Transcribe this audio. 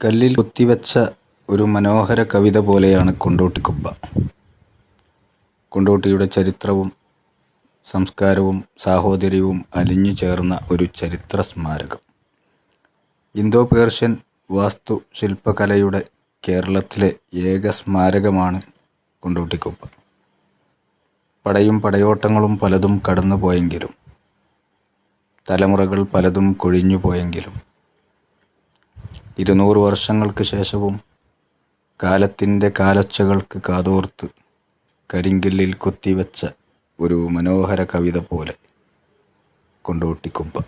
കല്ലിൽ കൊത്തിവെച്ച ഒരു മനോഹര കവിത പോലെയാണ് കൊണ്ടോട്ടിക്കുബ്ബ കൊണ്ടോട്ടിയുടെ ചരിത്രവും സംസ്കാരവും സാഹോദര്യവും അലിഞ്ഞു ചേർന്ന ഒരു ചരിത്ര സ്മാരകം. ഇന്തോ പേർഷ്യൻ വാസ്തു ശില്പകലയുടെ കേരളത്തിലെ ഏക സ്മാരകമാണ് കൊണ്ടോട്ടിക്കുബ്ബ പടയും പടയോട്ടങ്ങളും പലതും കടന്നുപോയെങ്കിലും തലമുറകൾ പലതും കൊഴിഞ്ഞു പോയെങ്കിലും ഇരുന്നൂറ് വർഷങ്ങൾക്ക് ശേഷവും കാലത്തിന്റെ കാലൊച്ചകൾക്ക് കാതോർത്ത് കരിങ്കല്ലിൽ കൊത്തിവെച്ച ഒരു മനോഹര കവിത പോലെ കൊണ്ടോട്ടിക്കുബ്ബ